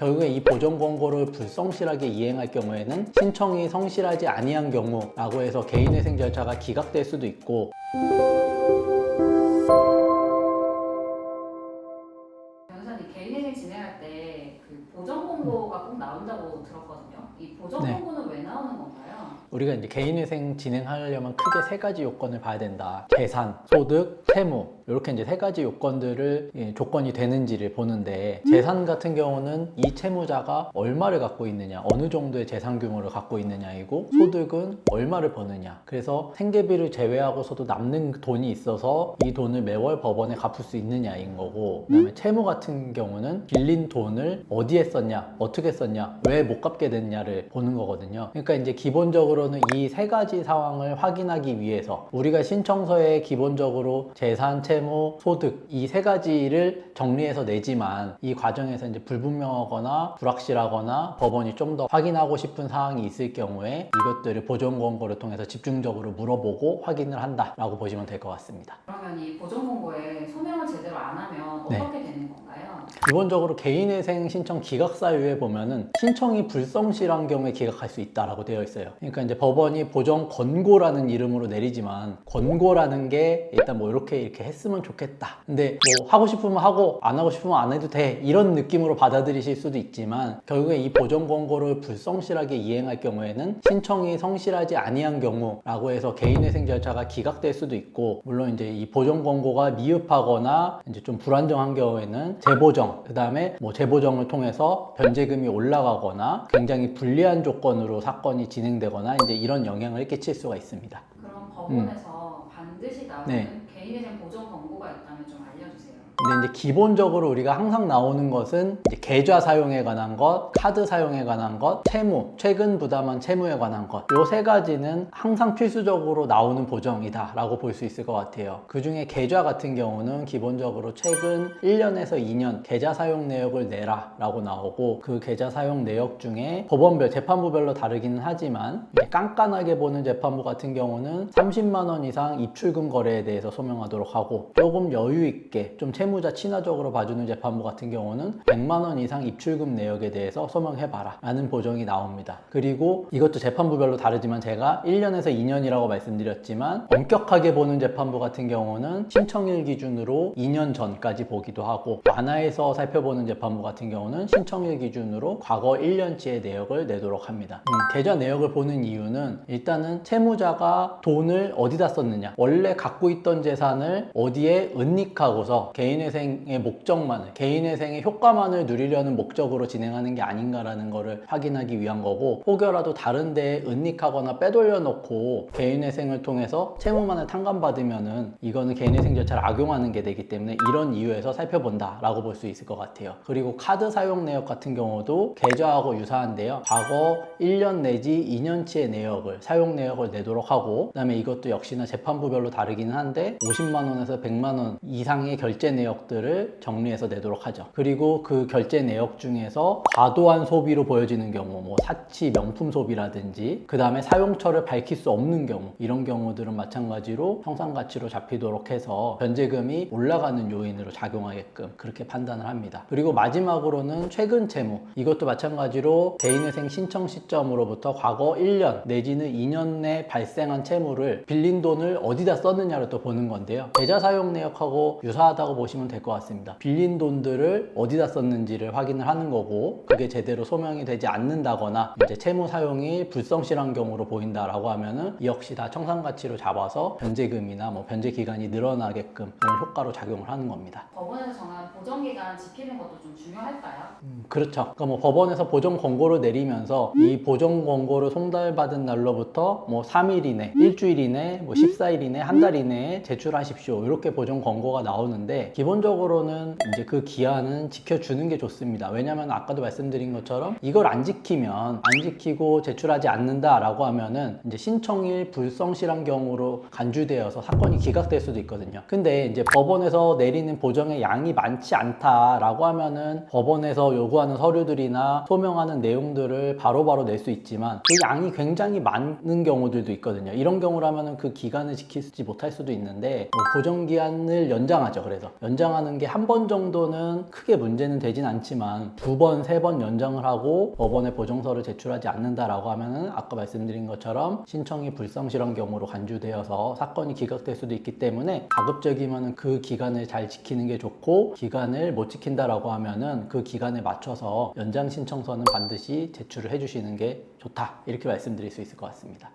결국에 이 보정 권고를 불성실하게 이행할 경우에는 신청이 성실하지 아니한 경우라고 해서 개인회생 절차가 기각될 수도 있고 변호사님 개인회생 진행할 때 그 보정 공고가 꼭 나온다고 들었거든요. 이 보정 네. 공고는 왜 나오는 건가요? 우리가 이제 개인회생 진행하려면 크게 세 가지 요건을 봐야 된다. 재산, 소득, 채무 이렇게 이제 세 가지 요건들을 예, 조건이 되는지를 보는데 재산 같은 경우는 이 채무자가 얼마를 갖고 있느냐, 어느 정도의 재산 규모를 갖고 있느냐이고 소득은 얼마를 버느냐. 그래서 생계비를 제외하고서도 남는 돈이 있어서 이 돈을 매월 법원에 갚을 수 있느냐인 거고 그다음에 채무 같은 경우는 빌린 돈을 어디에 썼냐, 어떻게 썼냐, 왜 못 갚게 됐냐를 보는 거거든요. 그러니까 이제 기본적으로 는 이 세 가지 상황을 확인하기 위해서 우리가 신청서에 기본적으로 재산, 채무, 소득 이 세 가지를 정리해서 내지만 이 과정에서 이제 불분명하거나 불확실하거나 법원이 좀 더 확인하고 싶은 사항이 있을 경우에 이것들을 보존 권고를 통해서 집중적으로 물어보고 확인을 한다라고 보시면 될 것 같습니다. 그러면 이 보정 공고에 소명을 제대로 안 하면 네. 어떻게 되는 건가요? 기본적으로 개인회생 신청 기각 사유에 보면은 신청이 불성실한 경우에 기각할 수 있다라고 되어 있어요. 그러니까 이제 법원이 보정 권고라는 이름으로 내리지만 권고라는 게 일단 뭐 이렇게 이렇게 했으면 좋겠다. 근데 뭐 하고 싶으면 하고 안 하고 싶으면 안 해도 돼 이런 느낌으로 받아들이실 수도 있지만 결국에 이 보정 권고를 불성실하게 이행할 경우에는 신청이 성실하지 아니한 경우라고 해서 개인회생 절차가 기각될 수도 있고 물론 이제 이 보정 권고가 미흡하거나 이제 좀 불안정한 경우에는 재보정 그 다음에 뭐 재보정을 통해서 변제금이 올라가거나 굉장히 불리한 조건으로 사건이 진행되거나 이제 이런 영향을 끼칠 수가 있습니다. 그럼 법원에서 반드시 나오는 네. 개인회생 보정 권고가 있다면 좀 알려주세요. 근데 이제 기본적으로 우리가 항상 나오는 것은 계좌 사용에 관한 것, 카드 사용에 관한 것, 채무, 최근 부담한 채무에 관한 것. 요 세 가지는 항상 필수적으로 나오는 보정이다라고 볼 수 있을 것 같아요. 그 중에 계좌 같은 경우는 기본적으로 최근 1년에서 2년 계좌 사용 내역을 내라라고 나오고 그 계좌 사용 내역 중에 법원별, 재판부별로 다르기는 하지만 깐깐하게 보는 재판부 같은 경우는 30만 원 이상 입출금 거래에 대해서 소명 하도록 하고 조금 여유 있게 좀 채무자 친화적으로 봐주는 재판부 같은 경우는 100만 원 이상 입출금 내역에 대해서 소명해봐라 라는 보정이 나옵니다. 그리고 이것도 재판부별로 다르지만 제가 1년에서 2년이라고 말씀드렸지만 엄격하게 보는 재판부 같은 경우는 신청일 기준으로 2년 전까지 보기도 하고 완화해서 살펴보는 재판부 같은 경우는 신청일 기준으로 과거 1년치의 내역을 내도록 합니다. 음, 계좌 내역을 보는 이유는 일단은 채무자가 돈을 어디다 썼느냐 원래 갖고 있던 재산 을 어디에 은닉하고서 개인회생의 목적만을 개인회생의 효과만을 누리려는 목적으로 진행하는 게 아닌가라는 거를 확인하기 위한 거고 혹여라도 다른 데에 은닉하거나 빼돌려 놓고 개인회생을 통해서 채무만을 탕감받으면은 이거는 개인회생 절차를 악용하는 게 되기 때문에 이런 이유에서 살펴본다라고 볼 수 있을 것 같아요. 그리고 카드 사용 내역 같은 경우도 계좌하고 유사한데요. 과거 1년 내지 2년치의 내역을 사용 내역을 내도록 하고 그다음에 이것도 역시나 재판부별로 다르기는 한데 50만 원에서 100만 원 이상의 결제 내역들을 정리해서 내도록 하죠. 그리고 그 결제 내역 중에서 과도한 소비로 보여지는 경우 뭐 사치 명품 소비라든지 그 다음에 사용처를 밝힐 수 없는 경우 이런 경우들은 마찬가지로 형상 가치로 잡히도록 해서 변제금이 올라가는 요인으로 작용하게끔 그렇게 판단을 합니다. 그리고 마지막으로는 최근 채무 이것도 마찬가지로 개인회생 신청 시점으로부터 과거 1년 내지는 2년 내 발생한 채무를 빌린 돈을 어디다 썼느냐를 또 보는 건데 요. 계좌 사용 내역하고 유사하다고 보시면 될 것 같습니다. 빌린 돈들을 어디다 썼는지를 확인을 하는 거고 그게 제대로 소명이 되지 않는다거나 이제 채무 사용이 불성실한 경우로 보인다라고 하면은 이 역시 다 청산 가치로 잡아서 변제금이나 뭐 변제 기간이 늘어나게끔 그런 효과로 작용을 하는 겁니다. 법원에서 정한 보정 기간 지키는 것도 좀 중요할까요? 음, 그렇죠. 그러니까 뭐 법원에서 보정 권고를 내리면서 이 보정 권고를 송달받은 날로부터 뭐 3일 이내, 일주일 이내, 뭐 14일 이내, 한 달 이내에 제출하십시오. 이렇게 보정 권고가 나오는데 기본적으로는 이제 그 기한은 지켜주는 게 좋습니다. 왜냐하면 아까도 말씀드린 것처럼 이걸 안 지키면 안 지키고 제출하지 않는다라고 하면은 이제 신청일 불성실한 경우로 간주되어서 사건이 기각될 수도 있거든요. 근데 이제 법원에서 내리는 보정의 양이 많지 않다라고 하면은 법원에서 요구하는 서류들이나 소명하는 내용들을 바로바로 낼 수 있지만 그 양이 굉장히 많은 경우들도 있거든요. 이런 경우라면은 그 기간을 지키지 못할 수도 있는데 뭐 보정 기한을 연장하죠. 그래서 연장하는 게 한 번 정도는 크게 문제는 되진 않지만 두 번, 세 번 연장을 하고 법원에 보정서를 제출하지 않는다라고 하면은 아까 말씀드린 것처럼 신청이 불성실한 경우로 간주되어서 사건이 기각될 수도 있기 때문에 가급적이면은 그 기간을 잘 지키는 게 좋고 기간을 못 지킨다라고 하면은 그 기간에 맞춰서 연장 신청서는 반드시 제출을 해주시는 게 좋다 이렇게 말씀드릴 수 있을 것 같습니다.